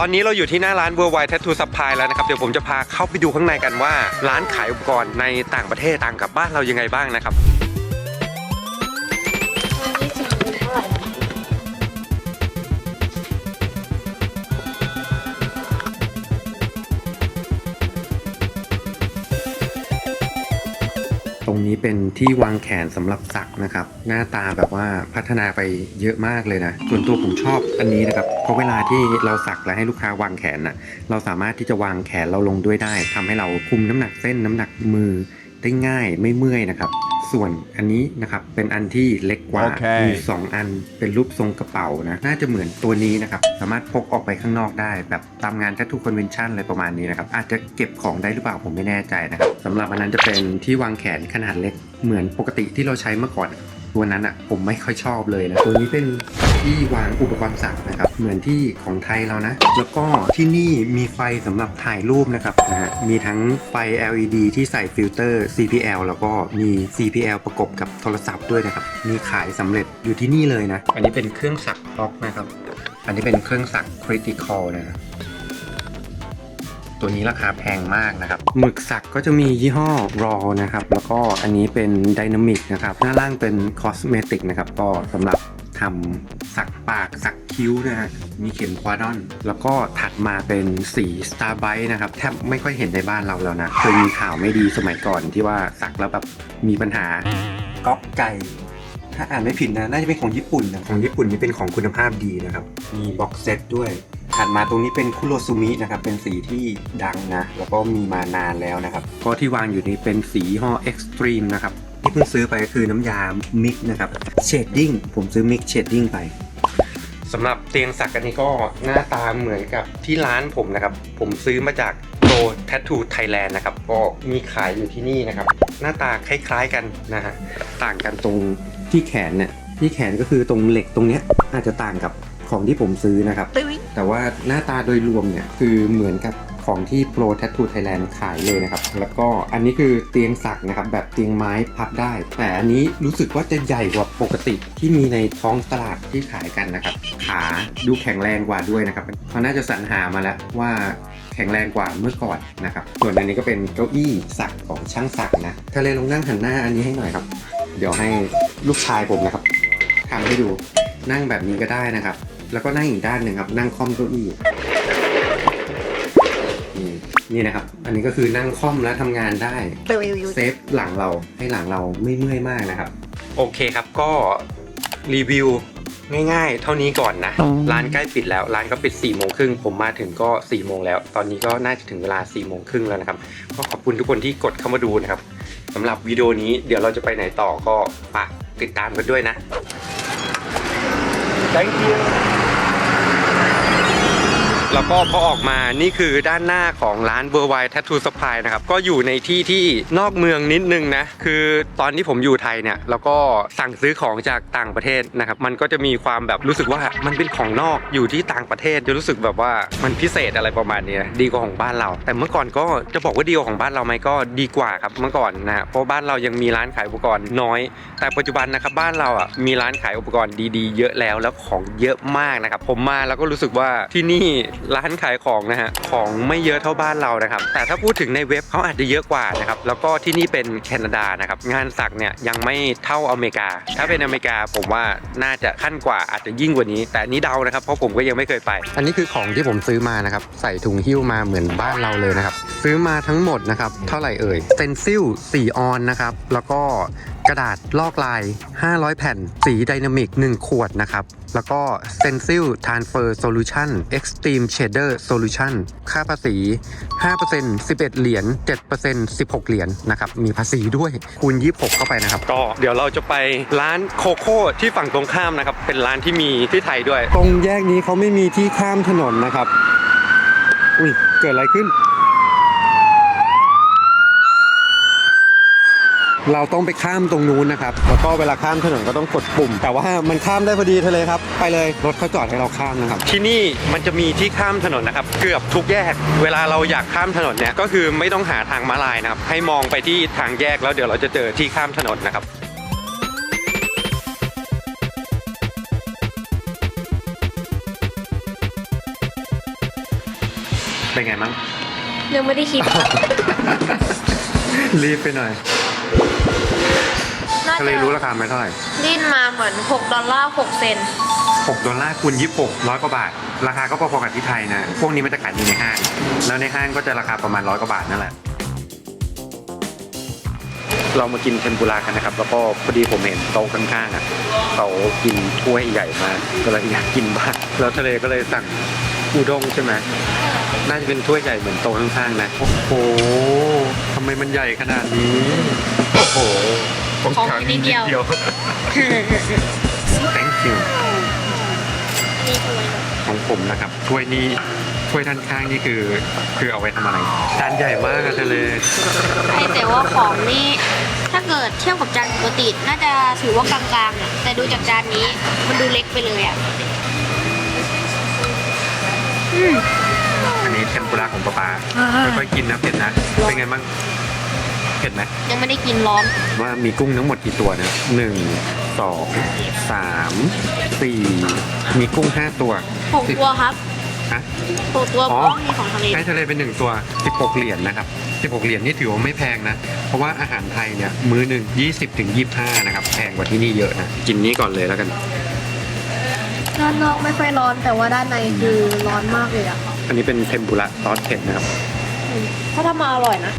ตอนนี้เราอยู่ที่หน้าร้าน Worldwide Tattoo Supply แล้วนะครับ เดี๋ยวผมจะพาเข้าไปดูข้างในกันว่า ร้านขายอุปกรณ์ในต่างประเทศต่างกับบ้านเรายังไงบ้างนะครับ ตรงนี้เป็นที่วางแขนสำหรับสักนะครับ หน้าตาแบบว่าพัฒนาไปเยอะมากเลยนะ ส่วนตัวผมชอบอันนี้นะครับเพราะเวลาที่เราสักแล้วให้ลูกค้าวางแขนน่ะเราสามารถที่จะวางแขนเราลงด้วยได้ทำให้เราคุมน้ำหนักเส้นน้ำหนักมือได้ง่ายไม่เมื่อยนะครับ ส่วนอันนี้นะครับเป็นอันที่เล็กกว่าโอเคมีสองอันเป็นรูปทรงกระเป๋านะน่าจะเหมือนตัวนี้นะครับสามารถพกออกไปข้างนอกได้ แบบตามงาน Tattoo Convention อะไรประมาณนี้นะครับอาจจะเก็บของได้หรือเปล่าผมไม่แน่ใจนะครับสำหรับอันนั้นจะเป็นที่วางแขนขนาดเล็กเหมือนปกติที่เราใช้เมื่อก่อนตัวนั้นอะผมไม่ค่อยชอบเลยนะตัวนี้เป็น ที่วางอุปกรณ์สักนะครับ เหมือนที่ของไทยเรานะ แล้วก็ที่นี่มีไฟสำหรับถ่ายรูปนะครับนะฮะมีทั้งไฟ LED ที่ใส่ฟิลเตอร์ CPL แล้วก็มี CPL ประกบกับโทรศัพท์ด้วยนะครับ มีขายสำเร็จอยู่ที่นี่เลยนะ อันนี้เป็นเครื่องสักล็อกนะครับ อันนี้เป็นเครื่องสัก Critical นะตัวนี้ราคาแพงมากนะครับ หมึกสักก็จะมียี่ห้อ Raw นะครับ แล้วก็อันนี้เป็น Dynamic นะครับ หน้าล่างเป็น Cosmetic นะครับ ก็สำหรับ ทำสักปากสักคิ้วนะฮะมีเข็มควาดอน แล้วก็ถัดมาเป็นสี Starbright นะครับแทบไม่ค่อยเห็นในบ้านเราแล้วนะเคยมีข่าวไม่ดีสมัยก่อนที่ว่าสักแล้วแบบมีปัญหาก๊อกไก่ถ้าอ่านไม่ผิดนะน่าจะเป็นของญี่ปุ่นนะของญี่ปุ่นนี่เป็นของคุณภาพดีนะครับ มีบ็อกเซตด้วยถัดมาตรงนี้เป็นคุโรซูมินะครับ เป็นสีที่ดังนะ แล้วก็มีมานานแล้วนะครับ ก็ที่วางอยู่นี้เป็นสียี่ห้อ Extreme นะครับ พิ่งซื้อไปก็คือน้ำยา Mix นะครับ Shading ผมซื้อ Mix Shading ไปสำหรับเตียงสักอันนี้ก็หน้าตาเหมือนกับที่ร้านผมนะครับ ผมซื้อมาจาก Pro Tattoo Thailand นะครับ ก็มีขายอยู่ที่นี่นะครับ หน้าตาคล้ายๆกันนะฮะต่างกันตรงที่แขนเนี่ยที่แขนก็คือตรงเหล็กตรงเนี้ยอาจจะต่างกับของที่ผมซื้อนะครับ แต่ว่าหน้าตาโดยรวมเนี่ยคือเหมือนกับ ของที่ Pro Tattoo Thailand ขายเลยนะครับ แล้วก็อันนี้คือเตียงสักนะครับแบบเตียงไม้พับได้ แต่อันนี้รู้สึกว่าจะใหญ่กว่าปกติที่มีในท้องตลาดที่ขายกันนะครับ ขาดูแข็งแรงกว่าด้วยนะครับเขาน่าจะสรรหามาแล้วว่าแข็งแรงกว่าเมื่อก่อนนะครับ ส่วนอันนี้ก็เป็นเก้าอี้สักของช่างสักนะทะเลลงนั่งหันหน้าอันนี้ให้หน่อยครับ เดี๋ยวให้ลูกชายผมนะครับทำให้ดูนั่งแบบนี้ก็ได้นะครับ แล้วก็นั่งอีกด้านหนึ่งครับ นั่งค่อมเก้าอี้ นี่นี่นะครับ อันนี้ก็คือนั่งค่อมแล้วทำงานได้ เซฟหลังเราให้หลังเราไม่เมื่อยมากนะครับ โอเคครับก็รีวิวง่ายๆ เท่านี้ก่อนนะ ร้านใกล้ปิดแล้ว ร้านก็ปิด4ี่โมงครึ่งผมมาถึงก็4ี่โมงแล้ว ตอนนี้ก็น่าจะถึงเวลา4ี่โมงครึ่งแล้วนะครับ ก็ขอบคุณทุกคนที่กดเข้ามาดูนะครับสำหรับวิดีโอนี้เดี๋ยวเราจะไปไหนต่อก็ฝากติดตามกันด้วยนะ thank you แล้วก็พอออกมานี่คือด้านหน้าของร้าน Worldwide Tattoo Supply นะครับ ก็อยู่ในที่ที่นอกเมืองนิดนึงนะ คือตอนที่ผมอยู่ไทยเนี่ย แล้วก็สั่งซื้อของจากต่างประเทศนะครับ มันก็จะมีความแบบรู้สึกว่ามันเป็นของนอกอยู่ที่ต่างประเทศจะรู้สึกแบบว่ามันพิเศษอะไรประมาณนี้นะดีกว่าของบ้านเรา แต่เมื่อก่อนก็จะบอกว่าดีกว่าของบ้านเราไหมก็ดีกว่าครับเมื่อก่อนนะเพราะบ้านเรายังมีร้านขายอุปกรณ์น้อย แต่ปัจจุบันนะครับบ้านเราอะมีร้านขายอุปกรณ์ดีๆ เยอะแล้วแล้วของเยอะมากนะครับผมมาแล้วก็รู้สึกว่าที่นี่ร้านขายของนะฮะของไม่เยอะเท่าบ้านเรานะครับ แต่ถ้าพูดถึงในเว็บเขาอาจจะเยอะกว่านะครับแล้วก็ที่นี่เป็นแคนาดานะครับงานสักเนี่ยยังไม่เท่าอเมริกา ถ้าเป็นอเมริกาผมว่าน่าจะขั้นกว่าอาจจะยิ่งกว่านี้ แต่นนี้เดานะครับเพราะผมก็ยังไม่เคยไป อันนี้คือของที่ผมซื้อมานะครับใส่ถุงหิ้วมาเหมือนบ้านเราเลยนะครับซื้อมาทั้งหมดนะครับเท่าไหร่เอ่ยเซนซิล4ออนนะครับแล้วก็ กระดาษลอกลาย 500 แผ่น สีไดนามิก 1 ขวดนะครับ แล้วก็ Stencil Transfer Solution Extreme Shader Solution ค่าภาษี 5% 11 เหรียญ 7% 16 เหรียญนะครับ มีภาษีด้วยคูณ 26 เข้าไปนะครับ ก็เดี๋ยวเราจะไปร้านโคโค่ที่ฝั่งตรงข้ามนะครับ เป็นร้านที่มีที่ไทยด้วย ตรงแยกนี้เขาไม่มีที่ข้ามถนนนะครับ อุ้ย เกิดอะไรขึ้น เราต้องไปข้ามตรงนู้นนะครับ แล้วก็เวลาข้ามถนนก็ต้องกดปุ่ม แต่ว่ามันข้ามได้พอดีทะเลครับ ไปเลยรถเขาจอดให้เราข้ามนะครับ ที่นี่มันจะมีที่ข้ามถนนนะครับ เกือบทุกแยก เวลาเราอยากข้ามถนนเนี่ย ก็คือไม่ต้องหาทางม้าลายนะครับ ให้มองไปที่ทางแยกแล้วเดี๋ยวเราจะเจอที่ข้ามถนนนะครับตเป็นไงมั้งยังไม่ได้คิด รีบไปหน่อย น่าทะเลจะรู้ราคาไหมเท่าไหร่ดิ้นมาเหมือน 6 ดอลลาร์ 6 เซนต์6ดอลลาร์คูณ26ร้อยกว่าบาท ราคาก็พอๆกับที่ไทยนะ พวกนี้มันจะขายอยู่ในห้าง แล้วในห้างก็จะราคาประมาณร้อยกว่าบาทนั่นแหละ เรามากินเทมปุระกันนะครับ แล้วก็พอดีผมเห็นโต๊ะข้างๆอะเขากินถ้วยใหญ่มากก็เลยอยากกินบ้างแล้วทะเลก็เลยสั่งอุด้งใช่ไหมน่าจะเป็นถ้วยใหญ่เหมือนโต๊ะข้างๆนะ โอ้โหทำไมมันใหญ่ขนาดนี้ โอ้โห ของกินนิดเดียว thank you นี่คือของผมนะครับถ้วยนี้ถ้วยด้านข้างนี่คือ คือเอาไว้ทำอะไรจานใหญ่มากอะทะเลแต่ว่าของนี่ถ้าเกิดเทียบกับจานปกติน่าจะถือว่ากลางๆอะแต่ดูจากจานนี้มันดูเล็กไปเลยอะอืม อันนี้เทมปุระของป๊าป๊าอ่าค่อยๆกินนะเผ็ดนะ เป็นไงบ้าง เผ็ดไหมยังไม่ได้กินร้อน ว่ามีกุ้งทั้งหมดกี่ตัวนะหนึ่งสองสามสี่มีกุ้งห้าตัวหกตัวครับฮะ หกตัวอ๋เพอราะมีของทะเลใช้ทะเลเป็นหนึ่งตัว 16 เหรียญนะครับ 16 เหรียญนี่ถือว่าไม่แพงนะ เพราะว่าอาหารไทยเนี่ย มื้อหนึ่ง20 ถึง 25 นะครับ แพงกว่าที่นี่เยอะนะ กินนี้ก่อนเลยแล้วกัน ด้านนอกไม่ค่อยร้อนแต่ว่าด้านในคือร้อนมากเลยอะอันนี้เป็นเทมปุระซอสเผ็ดนะครับถ้าทำมาอร่อยนะ